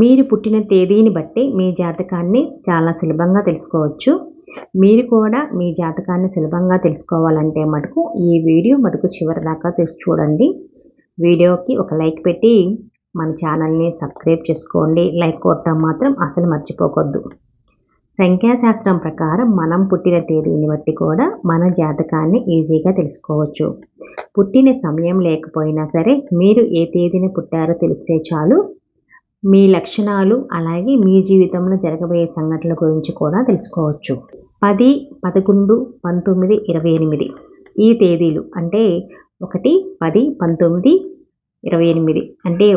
మీరు పుట్టిన తేదీని బట్టి మీ జాతకాన్ని చాలా సులభంగా తెలుసుకోవచ్చు. మీరు కూడా మీ జాతకాన్ని సులభంగా తెలుసుకోవాలంటే మటుకు ఈ వీడియో మటుకు చివరి దాకా తెలుసు చూడండి. వీడియోకి ఒక లైక్ పెట్టి మన ఛానల్ని సబ్స్క్రైబ్ చేసుకోండి. లైక్ కొట్టడం మాత్రం అసలు మర్చిపోకూడదు. సంఖ్యాశాస్త్రం ప్రకారం మనం పుట్టిన తేదీని బట్టి కూడా మన జాతకాన్ని ఈజీగా తెలుసుకోవచ్చు. పుట్టిన సమయం లేకపోయినా సరే మీరు ఏ తేదీని పుట్టారో తెలిస్తే చాలు మీ లక్షణాలు అలాగే మీ జీవితంలో జరగబోయే సంఘటనల గురించి కూడా తెలుసుకోవచ్చు. పది పదకొండు పంతొమ్మిది ఇరవై ఎనిమిది. ఈ తేదీలు అంటే ఒకటి పది పంతొమ్మిది ఇరవై ఎనిమిది. అంటే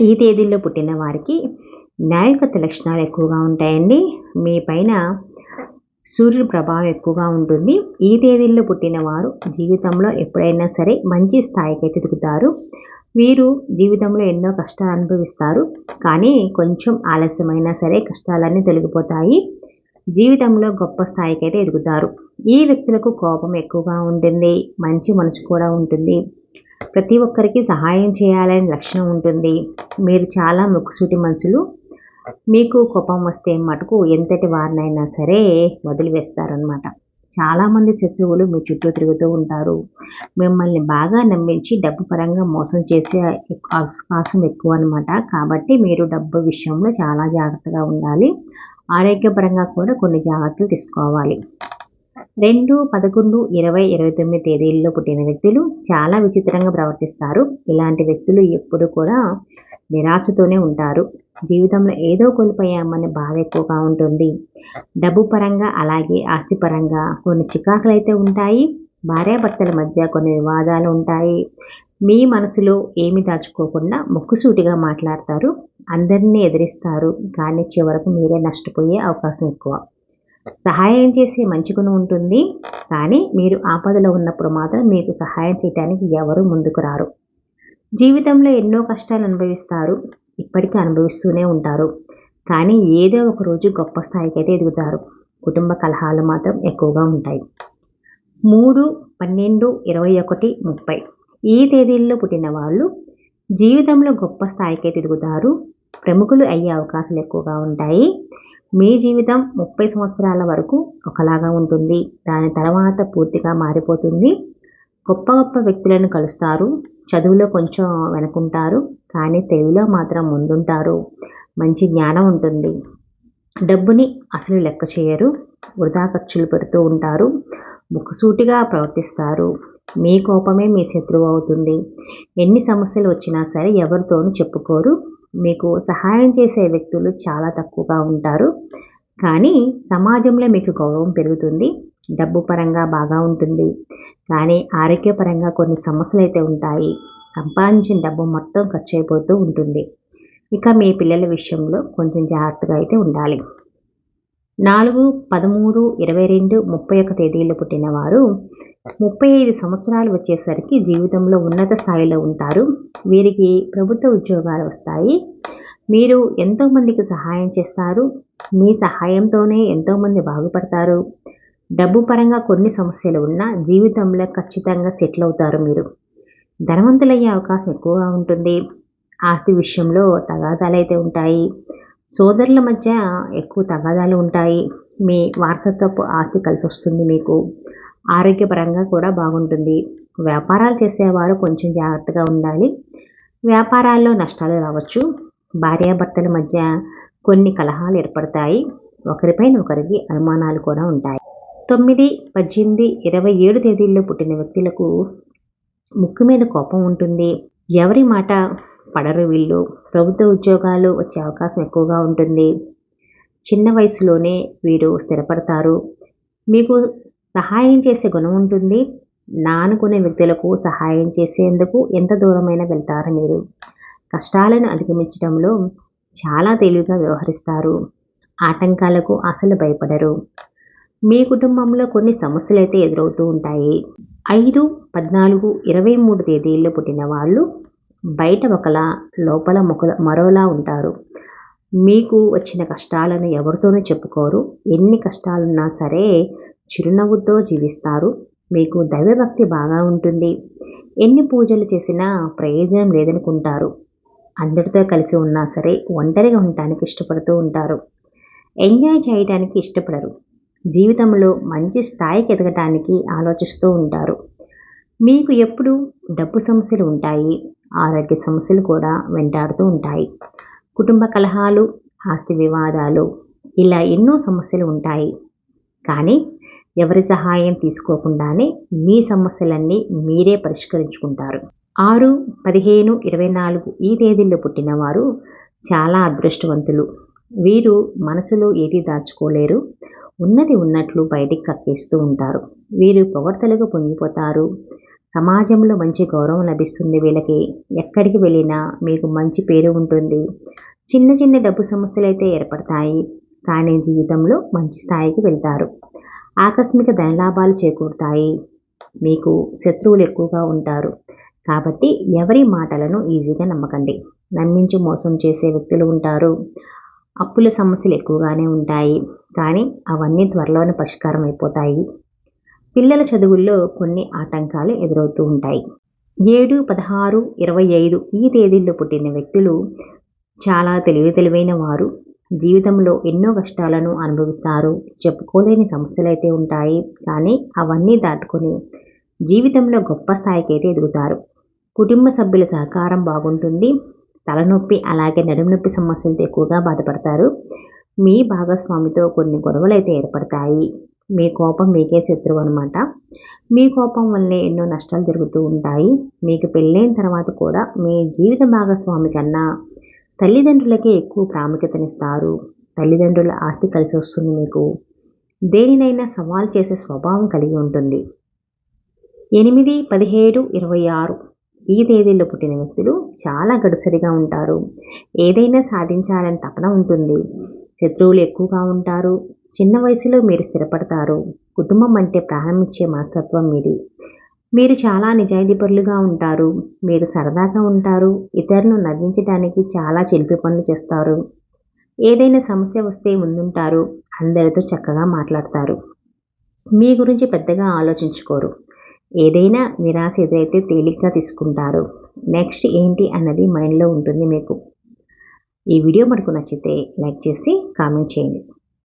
ఈ తేదీల్లో పుట్టిన వారికి న్యాయకత లక్షణాలు ఎక్కువగా ఉంటాయండి. మీ పైన సూర్యుడి ప్రభావం ఎక్కువగా ఉంటుంది. ఈ తేదీల్లో పుట్టిన వారు జీవితంలో ఎప్పుడైనా సరే మంచి స్థాయికి అయితే ఎదుగుతారు వీరు జీవితంలో ఎన్నో కష్టాలు అనుభవిస్తారు. కానీ కొంచెం ఆలస్యమైనా సరే కష్టాలన్నీ తొలగిపోతాయి. జీవితంలో గొప్ప స్థాయికి అయితే ఎదుగుతారు. ఈ వ్యక్తులకు కోపం ఎక్కువగా ఉంటుంది. మంచి మనసు కూడా ఉంటుంది. ప్రతి ఒక్కరికి సహాయం చేయాలనే లక్షణం ఉంటుంది. మీరు చాలా ముక్కుసూటి మనుషులు మీకు కోపం వస్తే మటుకు ఎంతటి వారినైనా సరే వదిలివేస్తారనమాట చాలామంది శత్రువులు మీ చుట్టూ తిరుగుతూ ఉంటారు. మిమ్మల్ని బాగా నమ్మించి డబ్బు పరంగా మోసం చేసే అవకాశం ఎక్కువ అనమాట కాబట్టి మీరు డబ్బు విషయంలో చాలా జాగ్రత్తగా ఉండాలి. ఆరోగ్యపరంగా కూడా కొన్ని జాగ్రత్తలు తీసుకోవాలి. రెండు పదకొండు ఇరవై ఇరవై తొమ్మిది తేదీల్లో పుట్టిన వ్యక్తులు చాలా విచిత్రంగా ప్రవర్తిస్తారు. ఇలాంటి వ్యక్తులు ఎప్పుడు కూడా నిరాశతోనే ఉంటారు. జీవితంలో ఏదో కోల్పోయామనే బాధ ఎక్కువగా ఉంటుంది. డబ్బు పరంగా అలాగే ఆస్తి పరంగా కొన్ని చికాకులు అయితే ఉంటాయి. భార్యాభర్తల మధ్య కొన్ని వివాదాలు ఉంటాయి. మీ మనసులో ఏమి దాచుకోకుండా ముక్కుసూటిగా మాట్లాడతారు. అందరినీ ఎదిరిస్తారు. కానీ చివరకు మీరే నష్టపోయే అవకాశం ఎక్కువ. సహాయం చేసే మంచి గుణం ఉంటుంది. కానీ మీరు ఆపదలో ఉన్నప్పుడు మాత్రం మీకు సహాయం చేయడానికి ఎవరు ముందుకు రారు. జీవితంలో ఎన్నో కష్టాలు అనుభవిస్తారు. ఇప్పటికీ అనుభవిస్తూనే ఉంటారు. కానీ ఏదో ఒక రోజు గొప్ప స్థాయికి అయితే ఎదుగుతారు. కుటుంబ కలహాలు మాత్రం ఎక్కువగా ఉంటాయి. మూడు పన్నెండు ఇరవై ఒకటి ముప్పై ఈ తేదీల్లో పుట్టిన వాళ్ళు జీవితంలో గొప్ప స్థాయికి అయితే ఎదుగుతారు. ప్రముఖులు అయ్యే అవకాశాలు ఎక్కువగా ఉంటాయి. మీ జీవితం ముప్పై సంవత్సరాల వరకు ఒకలాగా ఉంటుంది. దాని తర్వాత పూర్తిగా మారిపోతుంది. గొప్ప గొప్ప వ్యక్తులను కలుస్తారు. చదువులో కొంచెం వెనుకుంటారు. కానీ తెలుగులో మాత్రం ముందుంటారు. మంచి జ్ఞానం ఉంటుంది. డబ్బుని అసలు లెక్క చేయరు. వృధా ఖర్చులు పెడుతూ ఉంటారు. ముఖసూటిగా ప్రవర్తిస్తారు. మీ కోపమే మీ శత్రువు అవుతుంది. ఎన్ని సమస్యలు వచ్చినా సరే ఎవరితోనూ చెప్పుకోరు. మీకు సహాయం చేసే వ్యక్తులు చాలా తక్కువగా ఉంటారు. కానీ సమాజంలో మీకు గౌరవం పెరుగుతుంది. డబ్బు పరంగా బాగా ఉంటుంది. కానీ ఆరోగ్యపరంగా కొన్ని సమస్యలు అయితే ఉంటాయి. సంపాదించిన డబ్బు మొత్తం ఖర్చు అయిపోతూ ఉంటుంది. ఇక మీ పిల్లల విషయంలో కొంచెం జాగ్రత్తగా అయితే ఉండాలి. నాలుగు పదమూడు ఇరవై రెండు ముప్పై ఒక తేదీలు పుట్టిన వారు ముప్పై ఐదు సంవత్సరాలు వచ్చేసరికి జీవితంలో ఉన్నత స్థాయిలో ఉంటారు. వీరికి ప్రభుత్వ ఉద్యోగాలు వస్తాయి. మీరు ఎంతోమందికి సహాయం చేస్తారు. మీ సహాయంతోనే ఎంతోమంది బాగుపడతారు. డబ్బు పరంగా కొన్ని సమస్యలు ఉన్నా జీవితంలో ఖచ్చితంగా సెటిల్ అవుతారు మీరు. ధనవంతులయ్యే అవకాశం ఎక్కువగా ఉంటుంది. ఆస్తి విషయంలో తగాదాలు అయితే ఉంటాయి. సోదరుల మధ్య ఎక్కువ తగాదాలు ఉంటాయి. మీ వారసత్వపు ఆస్తి కలిసి వస్తుంది మీకు. ఆరోగ్యపరంగా కూడా బాగుంటుంది. వ్యాపారాలు చేసేవారు కొంచెం జాగ్రత్తగా ఉండాలి. వ్యాపారాల్లో నష్టాలు రావచ్చు. భార్యాభర్తల మధ్య కొన్ని కలహాలు ఏర్పడతాయి. ఒకరిపైన ఒకరికి అనుమానాలు కూడా ఉంటాయి. తొమ్మిది పద్దెనిమిది ఇరవై ఏడు తేదీల్లో పుట్టిన వ్యక్తులకు ముక్కు మీద కోపం ఉంటుంది. ఎవరి మాట పడరు వీళ్ళు. ప్రభుత్వ ఉద్యోగాలు వచ్చే అవకాశం ఎక్కువగా ఉంటుంది. చిన్న వయసులోనే వీరు స్థిరపడతారు. మీకు సహాయం చేసే గుణం ఉంటుంది. నానుకునే వ్యక్తులకు సహాయం చేసేందుకు ఎంత దూరమైనా వెళ్తారు మీరు. కష్టాలను అధిగమించడంలో చాలా తెలివిగా వ్యవహరిస్తారు. ఆటంకాలకు అసలు భయపడరు. మీ కుటుంబంలో కొన్ని సమస్యలు అయితే ఎదురవుతూ ఉంటాయి. ఐదు పద్నాలుగు ఇరవై మూడు తేదీల్లో పుట్టిన వాళ్ళు బయట ఒకలా లోపల మొకల మరోలా ఉంటారు. మీకు వచ్చిన కష్టాలను ఎవరితోనూ చెప్పుకోరు. ఎన్ని కష్టాలున్నా సరే చిరునవ్వుతో జీవిస్తారు. మీకు దైవభక్తి బాగా ఉంటుంది. ఎన్ని పూజలు చేసినా ప్రయోజనం లేదనుకుంటారు. అందరితో కలిసి ఉన్నా సరే ఒంటరిగా ఉండటానికి ఇష్టపడుతూ ఉంటారు. ఎంజాయ్ చేయడానికి ఇష్టపడరు. జీవితంలో మంచి స్థాయికి ఎదగటానికి ఆలోచిస్తూ ఉంటారు. మీకు ఎప్పుడు డబ్బు సమస్యలు ఉంటాయి. ఆరోగ్య సమస్యలు కూడా వెంటాడుతూ ఉంటాయి. కుటుంబ కలహాలు ఆస్తి వివాదాలు ఇలా ఎన్నో సమస్యలు ఉంటాయి. కానీ ఎవరి సహాయం తీసుకోకుండానే మీ సమస్యలన్నీ మీరే పరిష్కరించుకుంటారు. ఆరు పదిహేను ఇరవై నాలుగు ఈ తేదీల్లో పుట్టినవారు చాలా అదృష్టవంతులు. వీరు మనసులో ఏది దాచుకోలేరు. ఉన్నది ఉన్నట్లు బయటికి కక్కేస్తూ ఉంటారు. వీరు పొగడ్తలుగా పొంగిపోతారు. సమాజంలో మంచి గౌరవం లభిస్తుంది వీళ్ళకి. ఎక్కడికి వెళ్ళినా మీకు మంచి పేరు ఉంటుంది. చిన్న చిన్న డబ్బు సమస్యలు అయితే ఏర్పడతాయి. కానీ జీవితంలో మంచి స్థాయికి వెళ్తారు. ఆకస్మిక ధనలాభాలు చేకూరుతాయి. మీకు శత్రువులు ఎక్కువగా ఉంటారు. కాబట్టి ఎవరి మాటలను ఈజీగా నమ్మకండి. నమ్మించి మోసం చేసే వ్యక్తులు ఉంటారు. అప్పుల సమస్యలు ఎక్కువగానే ఉంటాయి. కానీ అవన్నీ త్వరలోనే పరిష్కారం అయిపోతాయి. పిల్లల చదువుల్లో కొన్ని ఆటంకాలు ఎదురవుతూ ఉంటాయి. ఏడు పదహారు ఇరవై ఐదు ఈ తేదీల్లో పుట్టిన వ్యక్తులు చాలా తెలివి తెలివైన వారు. జీవితంలో ఎన్నో కష్టాలను అనుభవిస్తారు. చెప్పుకోలేని సమస్యలు అయితే ఉంటాయి. కానీ అవన్నీ దాటుకొని జీవితంలో గొప్ప స్థాయికి అయితే ఎదుగుతారు. కుటుంబ సభ్యుల సహకారం బాగుంటుంది. తలనొప్పి అలాగే నడుము నొప్పి సమస్యలతో ఎక్కువగా బాధపడతారు. మీ భాగస్వామితో కొన్ని గొడవలు అయితే ఏర్పడతాయి. మీ కోపం మీకే శత్రువు అనమాట మీ కోపం వల్లే ఎన్నో నష్టాలు జరుగుతూ ఉంటాయి. మీకు పెళ్ళైన తర్వాత కూడా మీ జీవిత భాగస్వామి కన్నా తల్లిదండ్రులకే ఎక్కువ ప్రాముఖ్యతనిస్తారు. తల్లిదండ్రుల ఆస్తి కలిసి వస్తుంది మీకు. దేనినైనా సవాల్ చేసే స్వభావం కలిగి ఉంటుంది. ఎనిమిది పదిహేడు ఇరవై ఆరు ఈ తేదీల్లో పుట్టిన వ్యక్తులు చాలా గడుసరిగా ఉంటారు. ఏదైనా సాధించాలని తపన ఉంటుంది. శత్రువులు ఎక్కువగా ఉంటారు. చిన్న వయసులో మీరు స్థిరపడతారు. కుటుంబం అంటే ప్రారంభించే మనస్తత్వం మీది. మీరు చాలా నిజాయితీపరులుగా ఉంటారు. మీరు సరదాగా ఉంటారు. ఇతరులను నవ్వించడానికి చాలా చిలిపి పనులు చేస్తారు. ఏదైనా సమస్య వస్తే ముందుంటారు. అందరితో చక్కగా మాట్లాడతారు. మీ గురించి పెద్దగా ఆలోచించుకోరు. ఏదైనా నిరాశ ఎదురైతే తేలిగ్గా తీసుకుంటారు. నెక్స్ట్ ఏంటి అన్నది మైండ్లో ఉంటుంది మీకు. ఈ వీడియో మనకు నచ్చితే లైక్ చేసి కామెంట్ చేయండి.